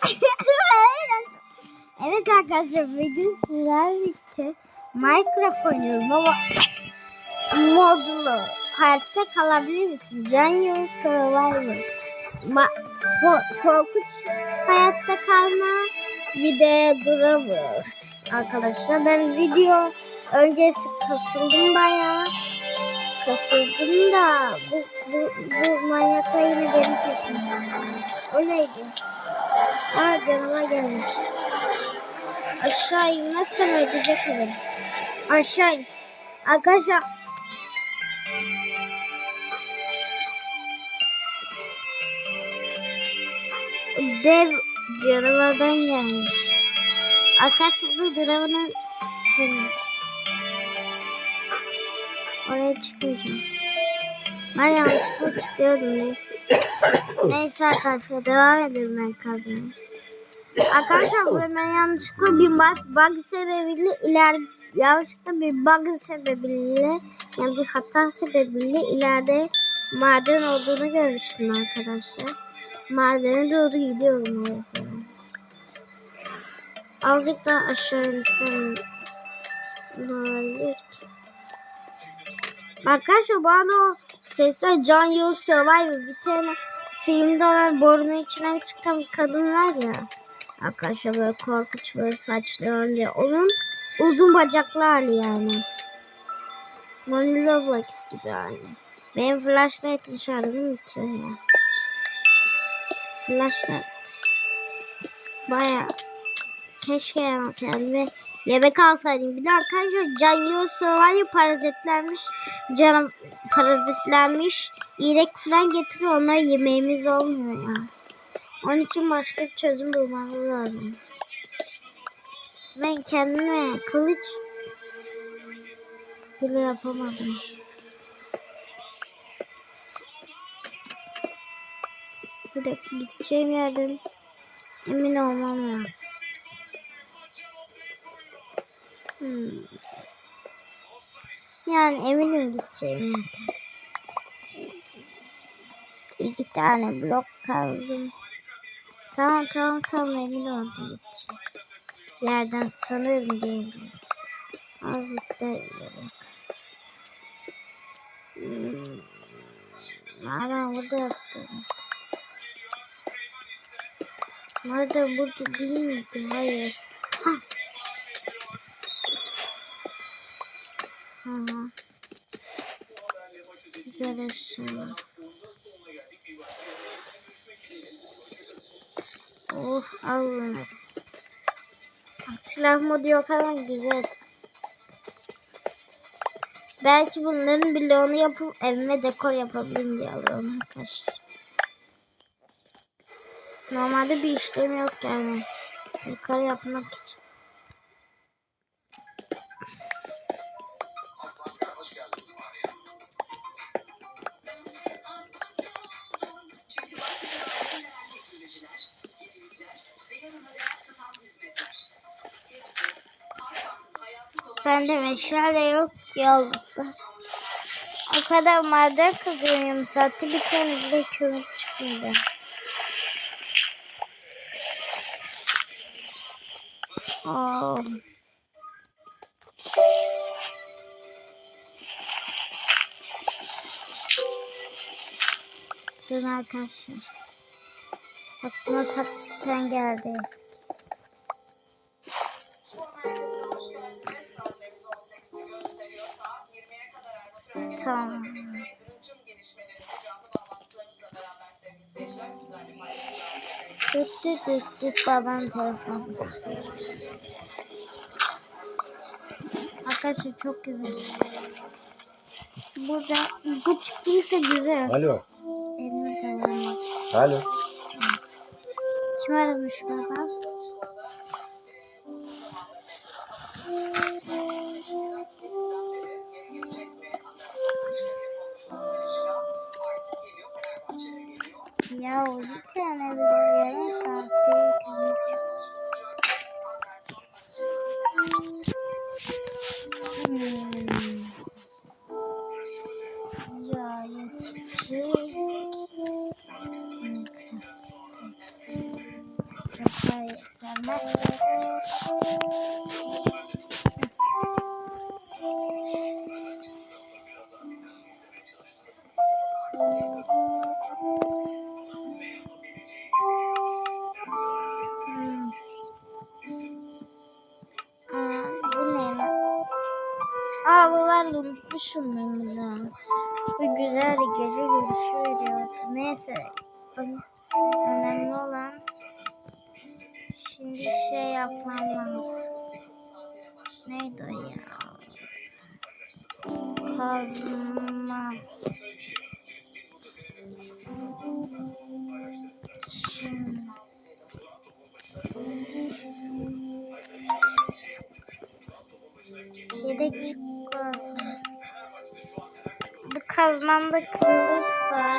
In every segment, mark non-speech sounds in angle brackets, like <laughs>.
<laughs> evet arkadaşlar bugün sizlerle birlikte Minecraft oynuyorum hayatta kalabilir misin? Can Your Survivor. Ma- korkunç hayatta kalma bir de duramıyoruz arkadaşlar. Ben video öncesi kasıldım bayağı. Kasıldım da bu, bu, bu manyakla yine benim peşimde. O neydi? Aa canavar gelmiş. Aşağı inmezsem ödeyecek beni. Aşağı in. Arkadaşlar. Dev canavardan gelmiş. Arkadaşlar burada canavarın feneri. Oraya çıkmayacağım. Ben yanlışlıkla çıkıyordum neyse. Neyse arkadaşlar devam edelim ben kazmaya. Arkadaşlar ben yanlışlıkla bir bug, bug sebebiyle ileride yanlışlıkla bir bug sebebiyle yani bir hata sebebiyle ileride maden olduğunu görmüştüm arkadaşlar. Madene doğru gidiyorum o yüzden. Azıcık daha aşağı insem ne olabilir ki? Arkadaşlar bana o sesler Can Yol Survivor bir tane filmde olan borunun içinden çıkan bir kadın var ya. Arkadaşlar böyle korkunç böyle saçlı diye. Onun uzun bacaklı hali yani. Money Roblox gibi yani. Benim flashlight'ın şarjım bitiyor ya. Flashlight. Baya keşke yani kendime yemek alsaydım. Bir de arkadaşlar Can Yosu var ya parazitlenmiş. Canım parazitlenmiş. iğnek falan getiriyor. Onlar yemeğimiz olmuyor ya. Onun için başka bir çözüm bulmamız lazım. Ben kendime kılıç bile yapamadım. Bir dakika gideceğim yerden emin olmam lazım. Hmm. Yani eminim gideceğim yerden. İki tane blok kazdım. Tamam tamam tamam emin oldum gideceğim. Yerden sanırım diyebilirim. Azıcık da ileri kaz. Hmm. Madem burada yaptım. Madem burada değil miydi? Hayır. Ha. Oh al. Silah modu yok ama güzel. Belki bunların bloğunu yapıp evime dekor yapabilirim diye alıyorum arkadaşlar. Normalde bir işlem yok yani. Dekor yapmak için. Bende meşale yok yalnızsa. O kadar maden kazıyorum saatte bir tane bile kömür çıkmadı. Oh. Dün arkadaşlar. Aklıma taktikten geldi Tamam. Düt düt düt düt babam telefonu. Arkadaşlar çok güzel. Burada bu çıktıysa güzel. Alo. Elini. Alo. Kim aramış baba? Güzel gece görüşü veriyordu. Neyse. Önemli olan şimdi şey yapmam lazım. Neydi o ya? Kazma. Şimdi. Yedek çık lazım. Bu kazmam da kırılırsa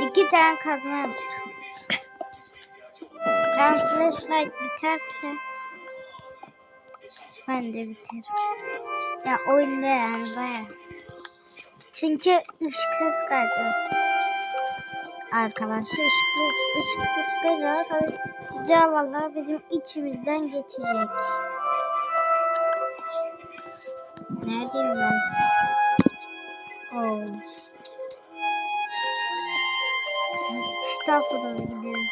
iki tane kazma yaptım. Ben flashlight biterse ben de biterim. Ya oyunda yani baya. Çünkü ışıksız kalacağız. Arkadaşlar ışıksız, ışıksız kalacağız. Tabii cevaplar bizim içimizden geçecek. Neredeyim ben? Oh. Şu tarafa doğru gidelim.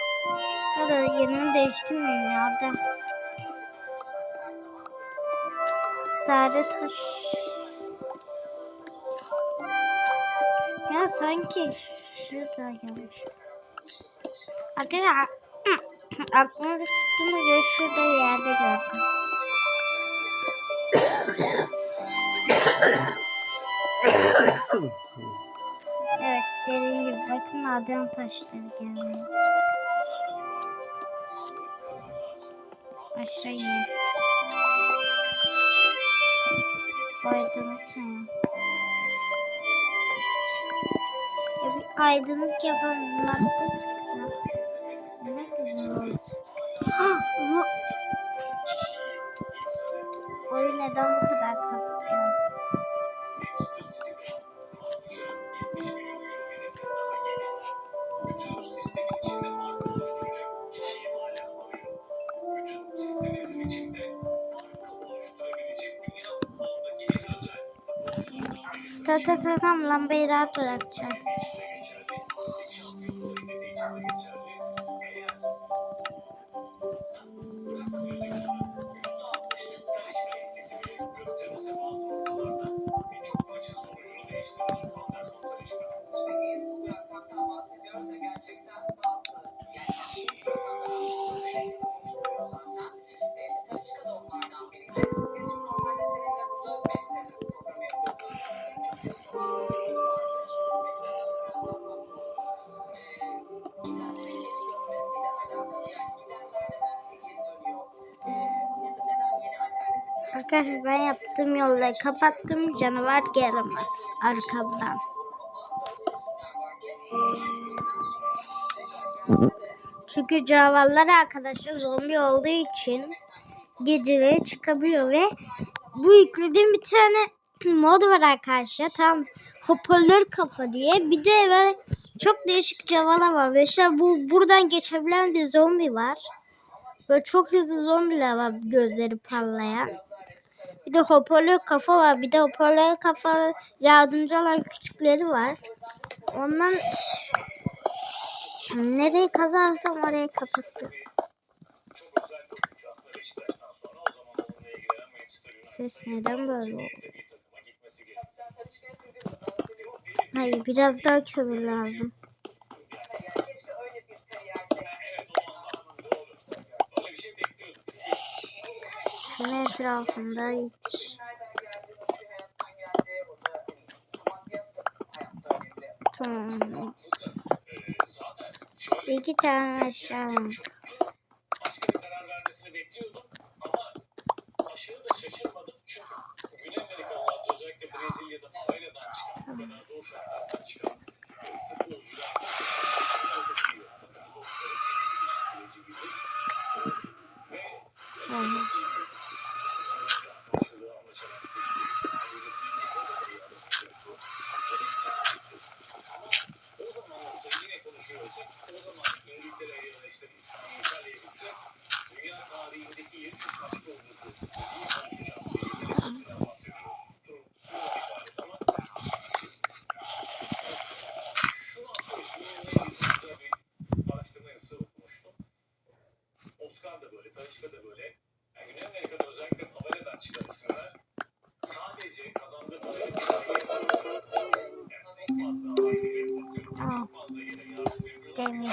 Ya da yerimi değiştirmeyeyim ya. Ben... Sade taş. Ya sanki şurada gelmiş. Arkadaşlar <clears throat> aklımda tuttuğuma göre şurada yerde gördüm. Evet dediğim gibi bakın maden taşları gelmiyor. Aşağı in. Aydınlık ne ya? Bir aydınlık yapalım. Madde çıksa. Ne güzel olacak. Ha. Oyun neden bu kadar kastı Ta ta ta tam lambayı rahat bırakacağız. Arkadaşlar ben yaptığım yolları kapattım. Canavar gelemez arkamdan. Çünkü canavarlar arkadaşlar zombi olduğu için geceleri çıkabiliyor ve bu yüklediğim bir tane mod var arkadaşlar. Tam hoparlör kafa diye. Bir de böyle çok değişik canavarlar var. Mesela bu buradan geçebilen bir zombi var. Böyle çok hızlı zombiler var gözleri parlayan. Bir de hoparlör kafa var. Bir de hoparlör kafa yardımcı olan küçükleri var. Ondan nereyi kazarsam orayı kapatıyor. Ses neden böyle oldu? Hayır biraz daha kömür lazım. Şunun etrafında hiç Tamam. İki tane aşağı. başka bir karar vermesini bekliyordum ama aşırı da şaşırmadım çünkü Güney Amerikalılarda özellikle Brezilya'da Falarya'dan çıkan bu kadar zor şartlardan çıkan futbolcular oradaki süreci gibi ve Tamam. karşılığı anlaşarak o zaman olsa yine konuşuyorsak o zaman İngiltere'ye ya da işte İspanya, İtalya'ya gitse dünya tarihindeki yeri çok farklı olurdu. Bunu konuşacağımız bir yerden bahsediyoruz. Durum bu ibaret ama şunu anlıyoruz. Bununla ilgili çok güzel bir araştırma yazısı okumuştum. Oscar Talişka da böyle. Yani Güney Amerika'da özellikle tabeladan çıkan isimler sadece kazandığı parayı yani fazla aileye. Çok yere yardım. Demir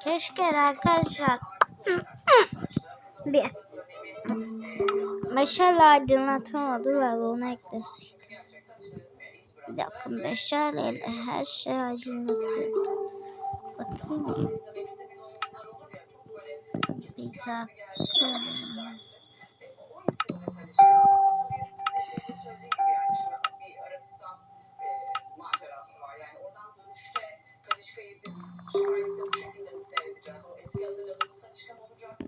Keşke arkadaşlar bir meşale aydınlatamadı ve onu eklesin. gerçekten işte e, iz bıraktı. Bir dakika meşaleyle her şey aydınlatıyor. Bakayım bir dakika. Talişka'yı biz bu şekilde mi seyredeceğiz? O eski hatırladığımız Talişka olacak?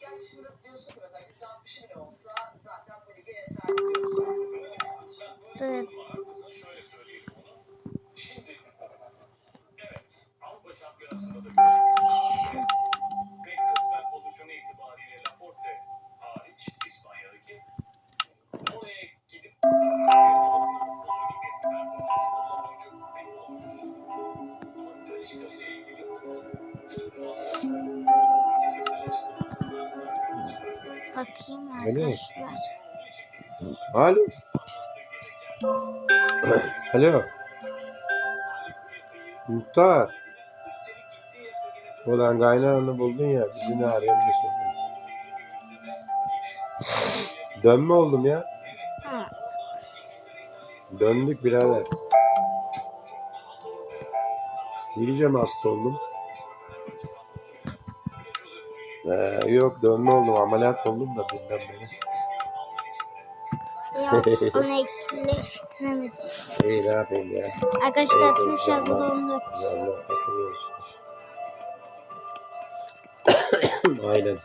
Gerçi şimdi diyorsun ki mesela %60 bile olsa zaten bu lige yeter diyorsun. Evet. Şöyle söyleyelim onu. Şimdi evet Avrupa Şampiyonası'nda da arkadaşlar. Alo. Alo. Muhtar. Ulan kaynağını buldun ya. Bizi ne arıyorsun? Dönme oldum ya. Döndük birader. İyice mi hasta oldum? Ee, yok dönme oldum. Ameliyat oldum da bundan beri. Yok <laughs> onu etkileştiremedim. İyi ne yapayım ya. Arkadaşlar 60 yazılı 14. Allah takılıyoruz. <coughs> Aynen.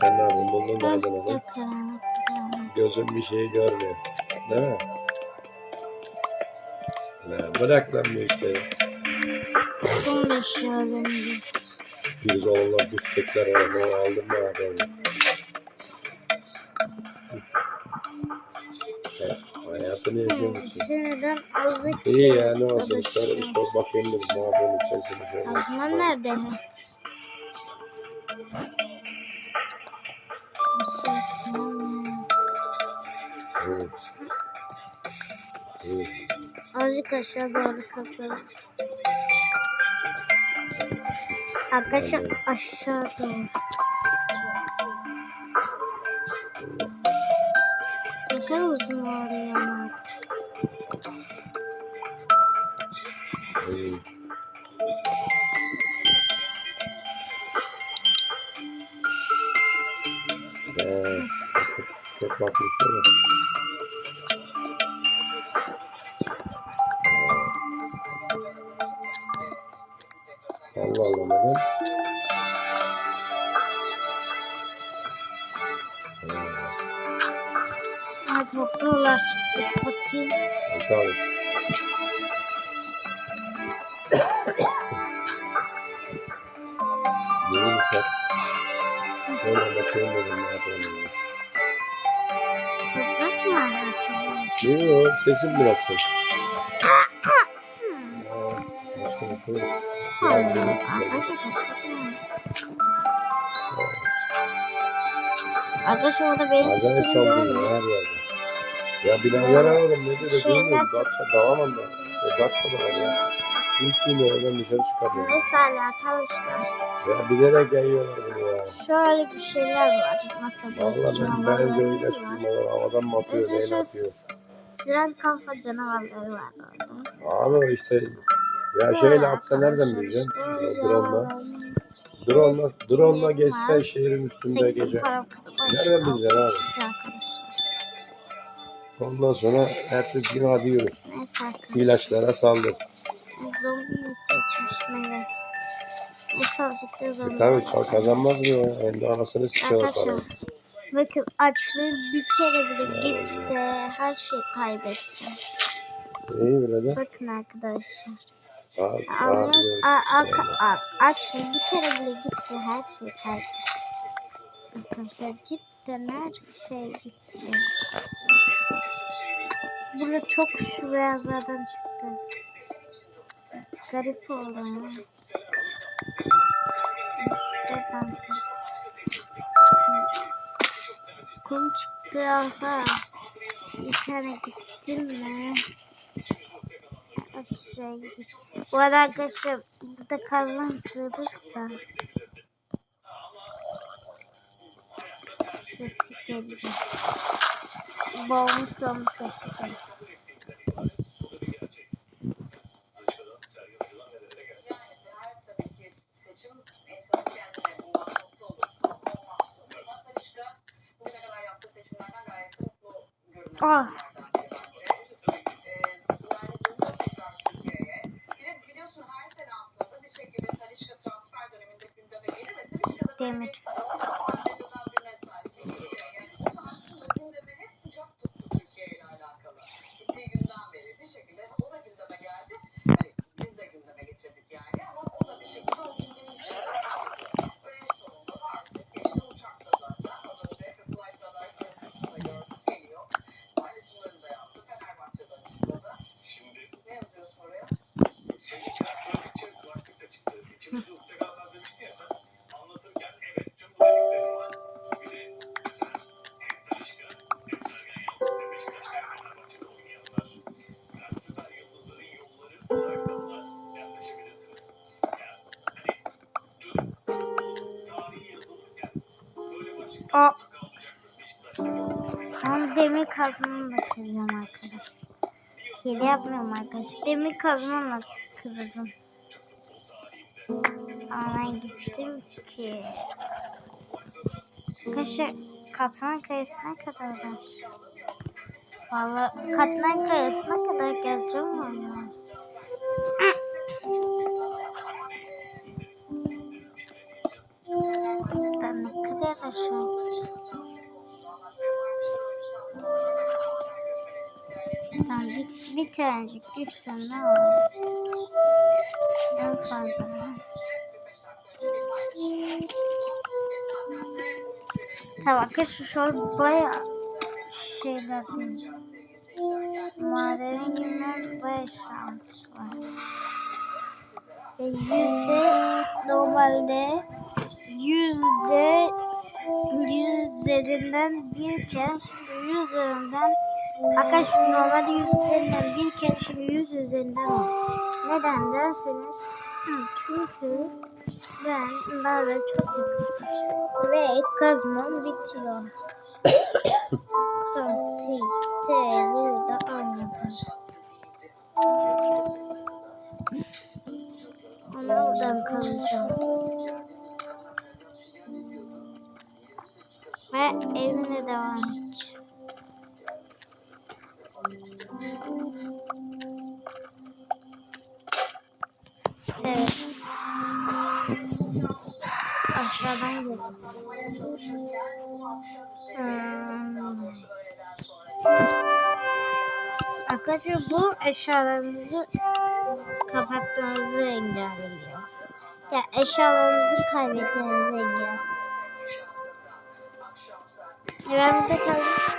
Sen ne yapıyorsun? Karanlıkta devam ediyor. Gözüm bir şeyi görmüyor. Değil mi? Ya bırak lan bu işleri. Son meşalemdi. Biz oğlan büftekler var. O aldım adamı? Evet, Hayatını yaşıyor musun? Sinirden azıcık İyi ya ne olsun. Şöyle bir sor bakayım dedim. Ne yapıyorsun sesini şöyle. Azman nerede? ne? Evet. Evet. Azıcık aşağı doğru katalım. Arkadaşlar aşağı doğru. Ne kadar uzun oluyor ama. Evet. Çok bakmışlar Allah neden? Ha toplu ulaştık. Bakayım. Tabii. Yeni bir tat. Böyle bakıyorum dedim ne yapıyorum. Toprak mı alakalı? Yok sesim biraz ses. Aa, Başka şey. Arkadaşlar mı? Arkadaşlar orada benim sallıyor görmüyor. her yerde. Ya birader oğlum ne dedi bilmiyorum. Baksa davamam ben. E, baksa da ya. 3 milyondan dışarı çıkamıyorum. Mesela arkadaşlar Ya bilerek yayıyorlar bunu ya. şöyle bir şeyler var. Böyle Vallahi ben bence öyle var. sürüyorlar. Havadan mı atıyor, şu atıyor. siren kafa canavarları var orada. Abi işte ya şeyle atsa nereden bileceksin? Drone'la. Drone'la, drone'la geçse şehrin üstünde gece. Nereden bileceksin abi? Ondan sonra ertesi gün hadi yürü. İlaçlara saldır. Zombiyi seçmiştim evet. Neyse azıcık da zombi. E, tabii kazanmaz mı ya? Hem de anasını Arkadaşlar. para. Bakın açlığı bir kere bile gitse her şey kaybetti. İyi birader. Bakın arkadaşlar. Anlıyoruz. bak, A, a, a, açlığı bir kere bile gitse her şey kaybetti. Arkadaşlar cidden her şey gitti. Burada çok şu beyazlardan çıktı. Garip oldu ya. Şuradan. Kum çıktı aha. Bir tane gittim mi? Gitti. Bu arada arkadaşlar burada kazma kırılırsa sesi geliyor. Boğmuş olmuş sesi geliyor. Yani Galatasaray'da. Ben demir kazmamla kırıyorum arkadaşlar. Hile yapmıyorum arkadaşlar. Demir kazmamla kırdım. Ana gittim ki. Arkadaşlar katman kayasına kadar var. Valla katman kayasına kadar geleceğim valla. Aşağı Tamam bir, bir tanecik düşsem ne olur? En fazla. Tamam arkadaşlar şu an baya şeyler değil. Madenin günler baya şans var. Ve yüzde normalde yüzde yüz üzerinden bir kere şimdi yüz üzerinden arkadaşlar normalde yüz üzerinden bir kere şimdi yüz üzerinden on. Neden derseniz çünkü ben daha da çok yakın ve kazmam bitiyor. Burada anladım. Ama oradan kalacağım. Ve evine devam edeceğim. Evet. Aşağıdan geliriz. Hmm. Arkadaşlar bu eşyalarımızı kapatmamızı engelliyor. Ya eşyalarımızı kaybetmemizi engelliyor. Ben burada kaldım.